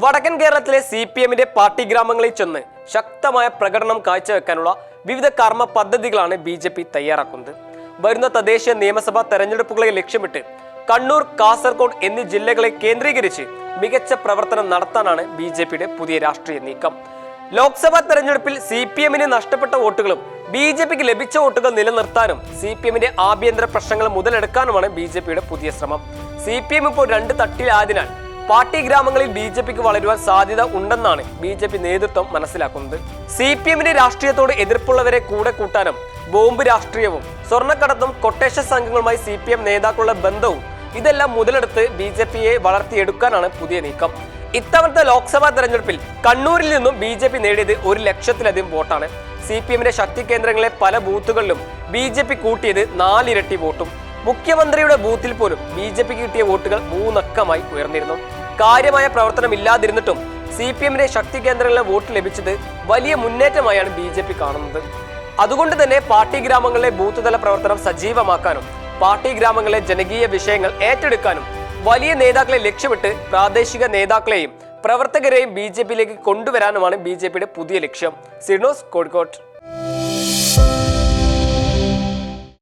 വടക്കൻ കേരളത്തിലെ C P എമ്മിന്റെ പാർട്ടി ഗ്രാമങ്ങളിൽ ചെന്ന് ശക്തമായ പ്രകടനം കാഴ്ചവെക്കാനുള്ള വിവിധ കർമ്മ പദ്ധതികളാണ് ബി ജെ പി തയ്യാറാക്കുന്നത്. വരുന്ന തദ്ദേശീയ നിയമസഭാ തെരഞ്ഞെടുപ്പുകളെ ലക്ഷ്യമിട്ട് കണ്ണൂർ കാസർഗോഡ് എന്നീ ജില്ലകളെ കേന്ദ്രീകരിച്ച് മികച്ച പ്രവർത്തനം നടത്താനാണ് ബി ജെ പിയുടെ പുതിയ രാഷ്ട്രീയ നീക്കം. ലോക്സഭാ തെരഞ്ഞെടുപ്പിൽ സി പി എമ്മിന് നഷ്ടപ്പെട്ട വോട്ടുകളും ബി ജെ പിക്ക് ലഭിച്ച വോട്ടുകൾ നിലനിർത്താനും സി പി എമ്മിന്റെ ആഭ്യന്തര പ്രശ്നങ്ങൾ മുതലെടുക്കാനുമാണ് ബി ജെ പിയുടെ പുതിയ ശ്രമം. സി പി എം ഇപ്പോൾ രണ്ട് തട്ടിലായതിനാൽ പാർട്ടി ഗ്രാമങ്ങളിൽ ബി ജെ പിക്ക് വളരുവാൻ സാധ്യത ഉണ്ടെന്നാണ് ബി ജെ പി നേതൃത്വം മനസ്സിലാക്കുന്നത്. സി പി എമ്മിന്റെ രാഷ്ട്രീയത്തോട് എതിർപ്പുള്ളവരെ കൂടെ കൂട്ടാനും ബോംബ് രാഷ്ട്രീയവും സ്വർണക്കടത്തും കൊട്ടേഷൻ സംഘങ്ങളുമായി സി പി എം നേതാക്കളുടെ ബന്ധവും ഇതെല്ലാം മുതലെടുത്ത് ബി ജെ പിയെ വളർത്തിയെടുക്കാനാണ് പുതിയ നീക്കം. ഇത്തവണത്തെ ലോക്സഭാ തെരഞ്ഞെടുപ്പിൽ കണ്ണൂരിൽ നിന്നും ബി ജെ പി നേടിയത് ഒരു ലക്ഷത്തിലധികം വോട്ടാണ്. സി പി എമ്മിന്റെ ശക്തി കേന്ദ്രങ്ങളെ പല ബൂത്തുകളിലും ബി ജെ പി കൂട്ടിയത് നാലിരട്ടി വോട്ടും. മുഖ്യമന്ത്രിയുടെ ബൂത്തിൽ പോലും ബി ജെ പിക്ക് കിട്ടിയ വോട്ടുകൾ മൂന്നക്കമായി ഉയർന്നിരുന്നു. കാര്യമായ പ്രവർത്തനം ഇല്ലാതിരുന്നിട്ടും സി പി എമ്മിന്റെ ശക്തി കേന്ദ്രങ്ങളിലെ വോട്ട് ലഭിച്ചത് വലിയ മുന്നേറ്റമായാണ് ബി ജെ പി കാണുന്നത്. അതുകൊണ്ട് തന്നെ പാർട്ടി ഗ്രാമങ്ങളിലെ ബൂത്ത് തല പ്രവർത്തനം സജീവമാക്കാനും പാർട്ടി ഗ്രാമങ്ങളിലെ ജനകീയ വിഷയങ്ങൾ ഏറ്റെടുക്കാനും വലിയ നേതാക്കളെ ലക്ഷ്യമിട്ട് പ്രാദേശിക നേതാക്കളെയും പ്രവർത്തകരെയും ബി ജെ പിയിലേക്ക് കൊണ്ടുവരാനുമാണ് ബി ജെ പിയുടെ പുതിയ ലക്ഷ്യം. സിനോസ് കോഴിക്കോട്ട്.